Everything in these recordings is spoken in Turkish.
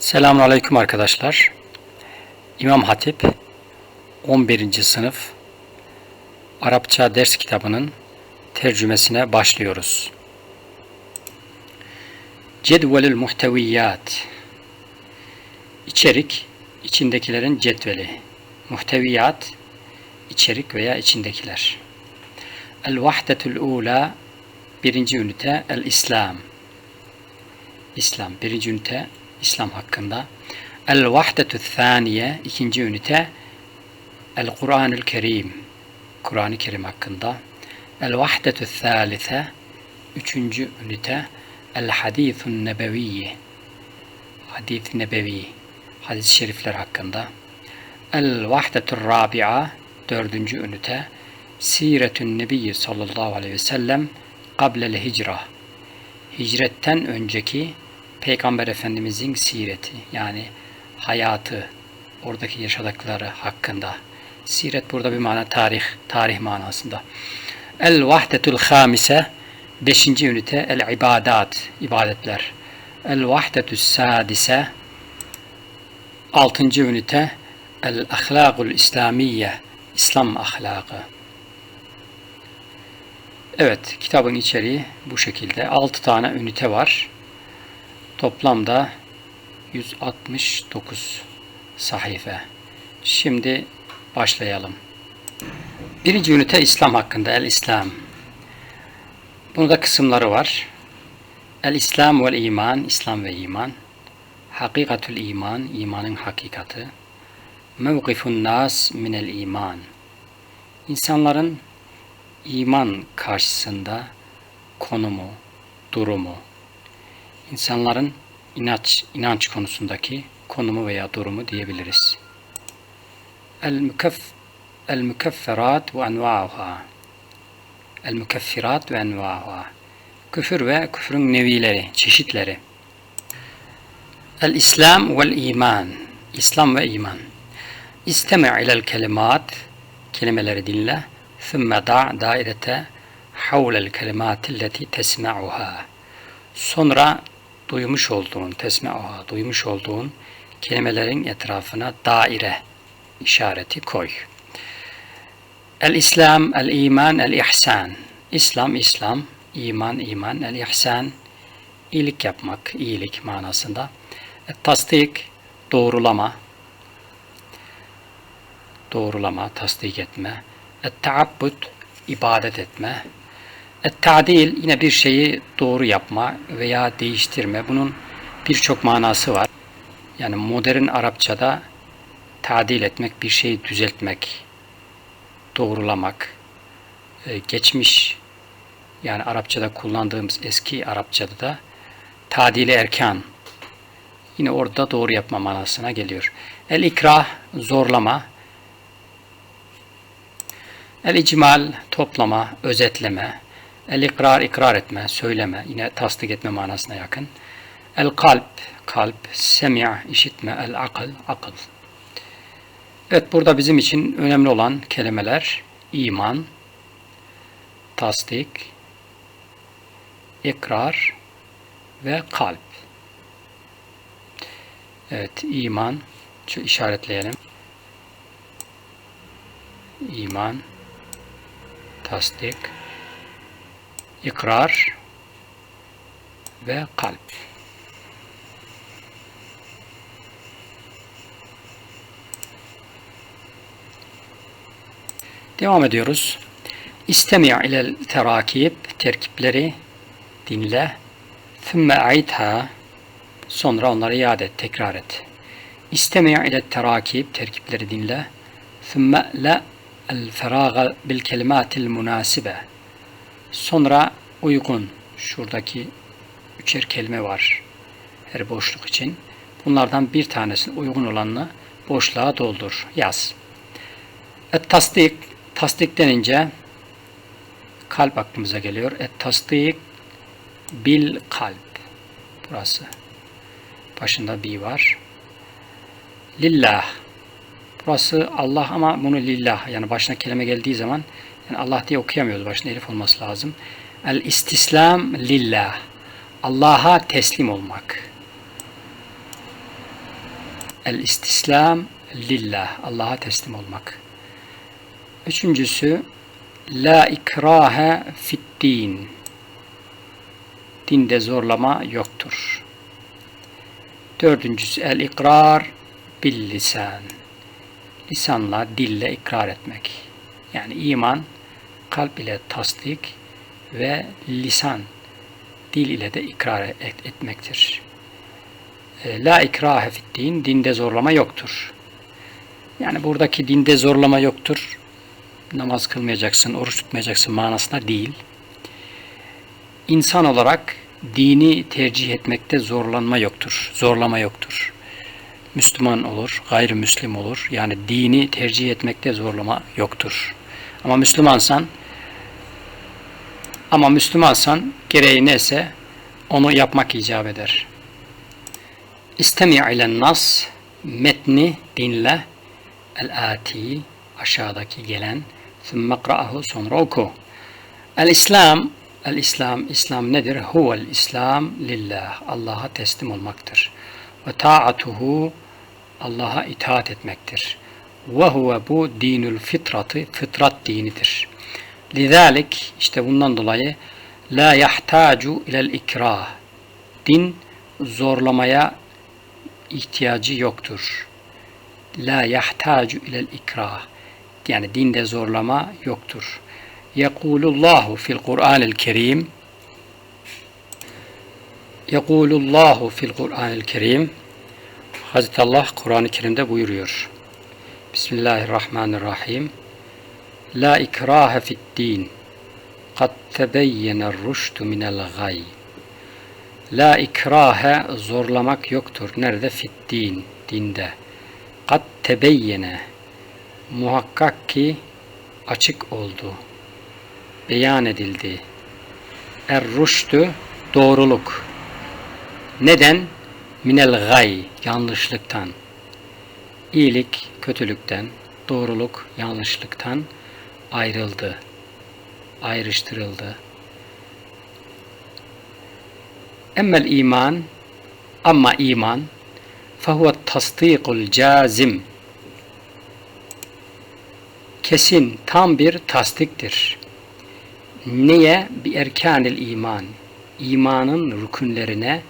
Selamun Aleyküm arkadaşlar. İmam Hatip 11. sınıf Arapça ders kitabının tercümesine başlıyoruz. Cedvelül muhteviyat İçerik, içindekilerin cetveli. Muhteviyat, içerik veya içindekiler. El vahdetül ula birinci ünite el İslam. İslam birinci ünite İslam hakkında. El vahdetü thaniye ikinci ünite El Kur'anül Kerim Kur'an-ı Kerim hakkında. El vahdetü thalithe üçüncü ünite El hadithun nebeviyye hadith nebevi hadis-i şerifler hakkında. El vahdetü rabi'a dördüncü ünite Siretün Nebiyyi sallallahu aleyhi ve sellem kablel hicra hicretten önceki Peygamber Efendimizin sireti yani hayatı, oradaki yaşadıkları hakkında. Siret burada bir mana tarih, tarih manasında. El vahdetul hamise beşinci ünite el ibadat, ibadetler. El vahdetü sadise altıncı ünite el ahlakul İslamiye, İslam ahlakı. Evet, kitabın içeriği bu şekilde. Altı tane ünite var. Toplamda 169 sahife. Şimdi başlayalım. Birinci ünite İslam hakkında. El İslam. Bunda kısımları var. El İslam ve iman. İslam ve iman. Hakikatül iman. imanın hakikati. Mevkifun nas minel iman. İnsanların iman karşısında konumu, durumu, insanların inanç, inanç konusundaki konumu veya durumu diyebiliriz. El mükef el mükefferat ve enva'uha. El mükeffirat ve enva'uha. Küfür ve küfrün nevileri, çeşitleri. El İslam vel iman. İslam ve iman. İstemi' ilel kelimat. Kelimeleri dinle. Thumma da' dairete havlel kelimati tesma'uha. Sonra duymuş olduğun, tesme'uha, duymuş olduğun kelimelerin etrafına daire işareti koy. El-İslam, el-İman, el-İhsan. İslam, İslam, iman, iman, el-İhsan, iyilik yapmak, iyilik manasında. tasdik, doğrulama, doğrulama, tasdik etme. Et-taabbud, ibadet etme. Et-tadil yine bir şeyi doğru yapma veya değiştirme. Bunun birçok manası var. Yani modern Arapçada tadil etmek, bir şeyi düzeltmek, doğrulamak, e, geçmiş yani Arapçada kullandığımız eski Arapçada da tadili erkan yine orada doğru yapma manasına geliyor. El ikrah zorlama, el icmal toplama, özetleme, El ikrar ikrar etme, söyleme, yine tasdik etme manasına yakın. El kalp, kalp, semi' işitme, el akıl, akıl. Evet burada bizim için önemli olan kelimeler iman, tasdik, ikrar ve kalp. Evet iman, şu işaretleyelim. İman, tasdik, ikrar ve kalp. Devam ediyoruz. İstemi' ilel terakib terkipleri dinle. Thümme a'idha sonra onları iade et, tekrar et. İstemi' ile terakib terkipleri dinle. Thümme la el feraga bil kelimatil munasibe Sonra uygun. Şuradaki üçer kelime var. Her boşluk için. Bunlardan bir tanesini uygun olanını boşluğa doldur. Yaz. Et tasdik. Tasdik denince kalp aklımıza geliyor. Et tasdik bil kalp. Burası. Başında bir var. Lillah. Burası Allah ama bunu lillah yani başına kelime geldiği zaman yani Allah diye okuyamıyoruz. Başında elif olması lazım. El istislam lillah. Allah'a teslim olmak. el istislam lillah. Allah'a teslim olmak. Üçüncüsü la ikrahe fit din. Dinde zorlama yoktur. Dördüncüsü el ikrar bil lisan. Lisanla, dille ikrar etmek. Yani iman kalp ile tasdik ve lisan dil ile de ikrar et, etmektir. E, la ikrahe fit din, dinde zorlama yoktur. Yani buradaki dinde zorlama yoktur. Namaz kılmayacaksın, oruç tutmayacaksın manasına değil. İnsan olarak dini tercih etmekte zorlanma yoktur. Zorlama yoktur. Müslüman olur, gayrimüslim olur. Yani dini tercih etmekte zorlama yoktur. Ama Müslümansan ama Müslümansan gereği neyse onu yapmak icap eder. İstemi ile nas metni dinle el ati aşağıdaki gelen sümme kra'ahu sonra oku. El İslam El İslam İslam nedir? Huvel İslam lillah. Allah'a teslim olmaktır. Ve taatuhu Allah'a itaat etmektir. Ve huve bu dinül fitratı, fıtrat dinidir. Lidalik işte bundan dolayı la yahtacu ilel ikrah. Din zorlamaya ihtiyacı yoktur. La yahtacu ilel ikrah. Yani dinde zorlama yoktur. Yekulullahu fil Kur'anil Kerim Yekulullahu fil Kur'anil Kerim Hazreti Allah Kur'an-ı Kerim'de buyuruyor. Bismillahirrahmanirrahim. La ikrahe fid din. Kad tebeyyene rüştü minel gay. La ikrahe zorlamak yoktur. Nerede? Fid din. Dinde. Kad tebeyyene. Muhakkak ki açık oldu. Beyan edildi. Er rüştü doğruluk. Neden? Minel gay. Yanlışlıktan. İyilik kötülükten, doğruluk yanlışlıktan ayrıldı, ayrıştırıldı. Emmel iman, ama iman, fehuve tasdikul cazim, kesin, tam bir tasdiktir. Neye? Bir erkanil iman, imanın rükünlerine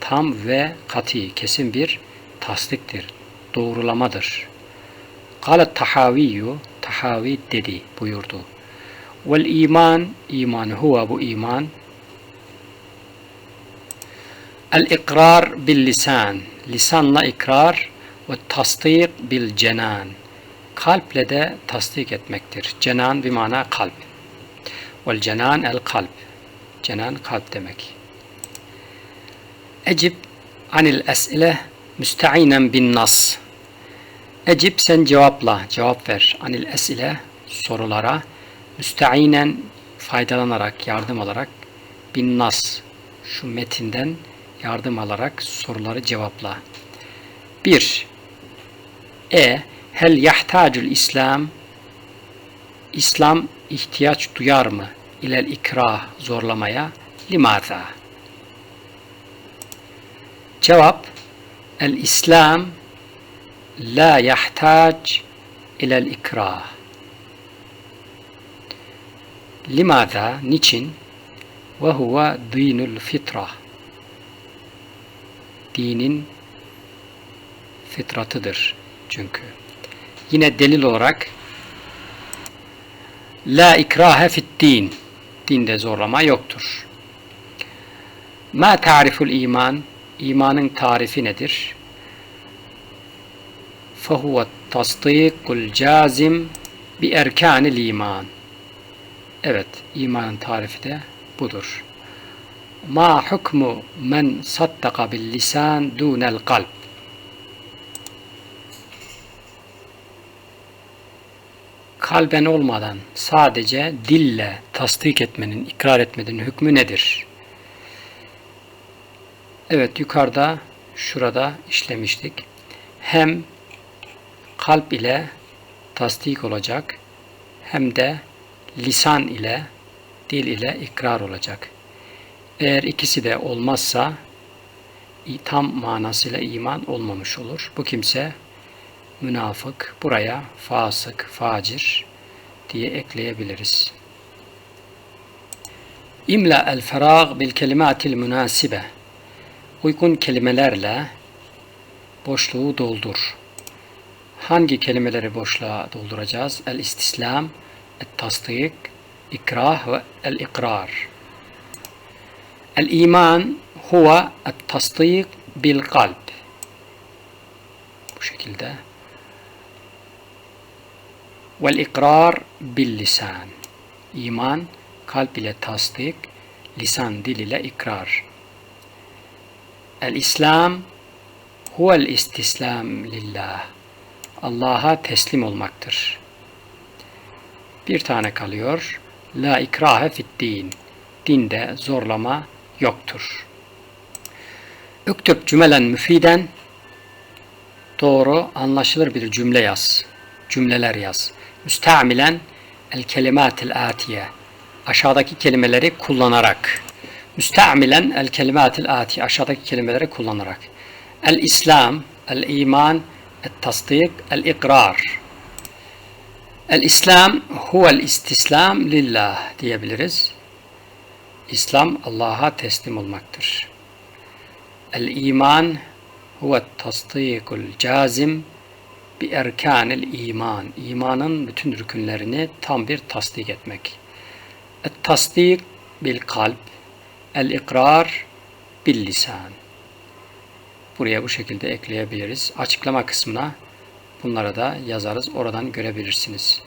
tam ve kati, kesin bir tasdiktir, doğrulamadır. Kale tahaviyyu, tahavi dedi, buyurdu. Vel iman, iman huve bu iman. El ikrar bil lisan, lisanla ikrar ve tasdik bil cenan. Kalple de tasdik etmektir. Cenan bir mana kalp. Vel cenan el kalp. Cenan kalp demek. Ecib anil es'ile müsteinen bin nas. Ecib sen cevapla, cevap ver. Anil esile sorulara müsteinen faydalanarak, yardım alarak bin nas şu metinden yardım alarak soruları cevapla. 1. E. Hel yahtacul İslam İslam ihtiyaç duyar mı? İlel ikrah zorlamaya limaza? Cevap El İslam la yahtac ilel ikrah. Limada, niçin? Ve huve dinul fitra. Dinin fitratıdır çünkü. Yine delil olarak La ikrahe fit din. Dinde zorlama yoktur. Ma tariful iman. İmanın tarifi nedir? فهو التصديق الcazim bi erkanil iman. Evet, imanın tarifi de budur. Ma hukmu men saddaka bil lisan dunel kalp. Kalben olmadan sadece dille tasdik etmenin, ikrar etmenin hükmü nedir? Evet, yukarıda, şurada işlemiştik. Hem kalp ile tasdik olacak hem de lisan ile dil ile ikrar olacak. Eğer ikisi de olmazsa tam manasıyla iman olmamış olur. Bu kimse münafık, buraya fasık, facir diye ekleyebiliriz. İmla el ferag bil kelimatil münasibe. Uygun kelimelerle boşluğu doldur. Hangi kelimeleri boşluğa dolduracağız? El istislam, el tasdik, ikrah ve el ikrar. El iman huve el tasdik bil kalp. Bu şekilde. Vel ikrar bil lisan. İman kalp ile tasdik, lisan dil ile ikrar. El İslam huvel istislam lillah. Allah'a teslim olmaktır. Bir tane kalıyor. La ikrahe fit din. Dinde zorlama yoktur. Üktüb cümelen müfiden doğru anlaşılır bir cümle yaz. Cümleler yaz. Müstamilen el kelimatil atiye. Aşağıdaki kelimeleri kullanarak. Müstamilen el kelimatil atiye. Aşağıdaki kelimeleri kullanarak. El İslam, el iman, el tasdik, el ikrar. El İslam huvel istislam lillah diyebiliriz. İslam Allah'a teslim olmaktır. El iman huve tasdikul cazim bi erkanil iman. İmanın bütün rükünlerini tam bir tasdik etmek. Et tasdik bil kalp, el ikrar bil lisan. Buraya bu şekilde ekleyebiliriz. Açıklama kısmına bunlara da yazarız. Oradan görebilirsiniz.